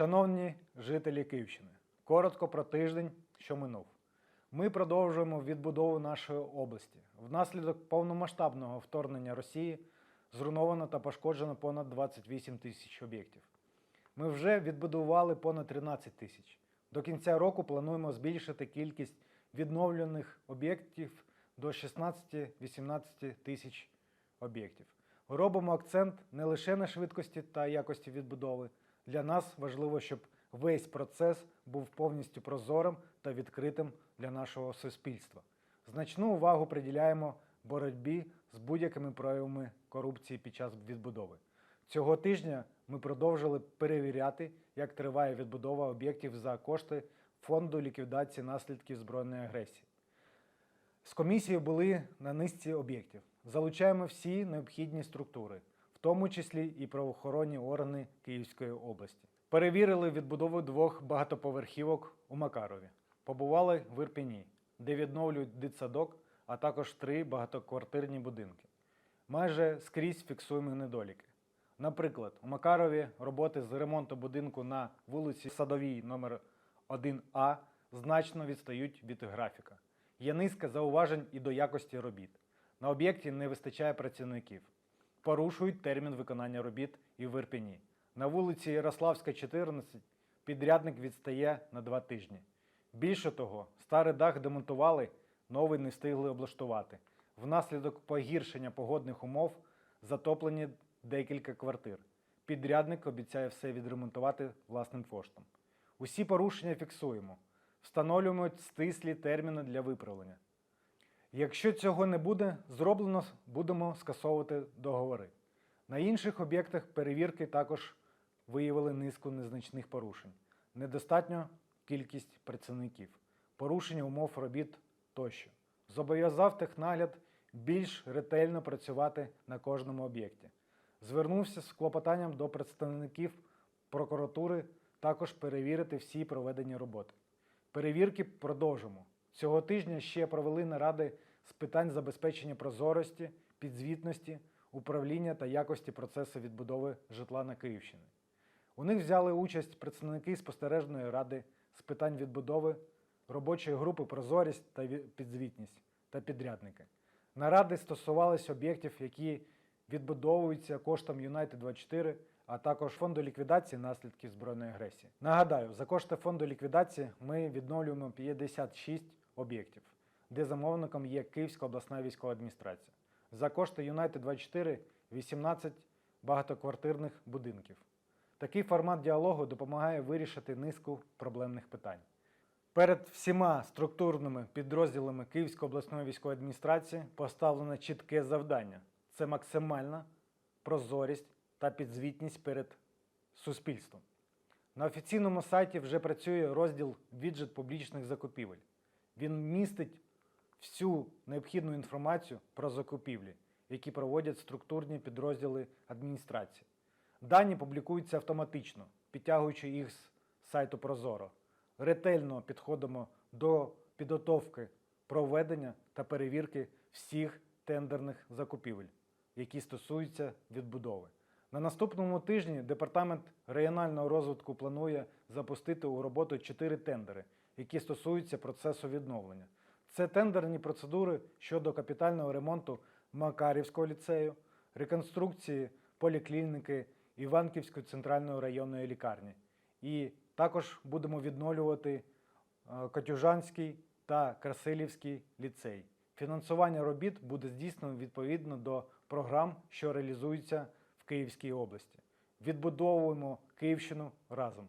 Шановні жителі Київщини, коротко про тиждень, що минув. Ми продовжуємо відбудову нашої області. Внаслідок повномасштабного вторгнення Росії зруйновано та пошкоджено понад 28 тисяч об'єктів. Ми вже відбудували понад 13 тисяч. До кінця року плануємо збільшити кількість відновлених об'єктів до 16-18 тисяч об'єктів. Робимо акцент не лише на швидкості та якості відбудови. Для нас важливо, щоб весь процес був повністю прозорим та відкритим для нашого суспільства. Значну увагу приділяємо боротьбі з будь-якими проявами корупції під час відбудови. Цього тижня ми продовжили перевіряти, як триває відбудова об'єктів за кошти фонду ліквідації наслідків збройної агресії. З комісією були на низці об'єктів. Залучаємо всі необхідні структури, тому числі і правоохоронні органи Київської області. Перевірили відбудову двох багатоповерхівок у Макарові. Побували в Ірпіні, де відновлюють дитсадок, а також три багатоквартирні будинки. Майже скрізь фіксуємо недоліки. Наприклад, у Макарові роботи з ремонту будинку на вулиці Садовій номер 1А значно відстають від графіка. Є низка зауважень і до якості робіт. На об'єкті не вистачає працівників. Порушують термін виконання робіт і в Ірпені. На вулиці Ярославська, 14 підрядник відстає на два тижні. Більше того, старий дах демонтували, новий не встигли облаштувати. Внаслідок погіршення погодних умов затоплені декілька квартир. Підрядник обіцяє все відремонтувати власним коштом. Усі порушення фіксуємо, встановлюємо стислі терміни для виправлення. Якщо цього не буде зроблено, будемо скасовувати договори. На інших об'єктах перевірки також виявили низку незначних порушень, недостатньо кількість працівників, порушення умов робіт тощо. Зобов'язав технагляд більш ретельно працювати на кожному об'єкті. Звернувся з клопотанням до представників прокуратури також перевірити всі проведені роботи. Перевірки продовжимо. Цього тижня ще провели наради з питань забезпечення прозорості, підзвітності, управління та якості процесу відбудови житла на Київщині. У них взяли участь представники спостережної ради з питань відбудови, робочої групи Прозорість та підзвітність та підрядники. Наради стосувалися об'єктів, які відбудовуються коштом Юнайтед 24 а також фонду ліквідації наслідків збройної агресії. Нагадаю, за кошти фонду ліквідації ми відновлюємо 56 об'єктів, де замовником є Київська обласна військова адміністрація. За кошти Юнайтед 24 18 багатоквартирних будинків. Такий формат діалогу допомагає вирішити низку проблемних питань. Перед всіма структурними підрозділами Київської обласної військової адміністрації поставлено чітке завдання це максимальна прозорість та підзвітність перед суспільством. На офіційному сайті вже працює розділ віджит публічних закупівель. Він містить всю необхідну інформацію про закупівлі, які проводять структурні підрозділи адміністрації. Дані публікуються автоматично, підтягуючи їх з сайту Прозоро. Ретельно підходимо до підготовки проведення та перевірки всіх тендерних закупівель, які стосуються відбудови. На наступному тижні департамент регіонального розвитку планує запустити у роботу чотири тендери, які стосуються процесу відновлення. Це тендерні процедури щодо капітального ремонту Макарівського ліцею, реконструкції поліклініки Іванківської центральної районної лікарні. І також будемо відновлювати е, Катюжанський та Красилівський ліцей. Фінансування робіт буде здійснено відповідно до програм, що реалізуються Київській області. Відбудовуємо Київщину разом.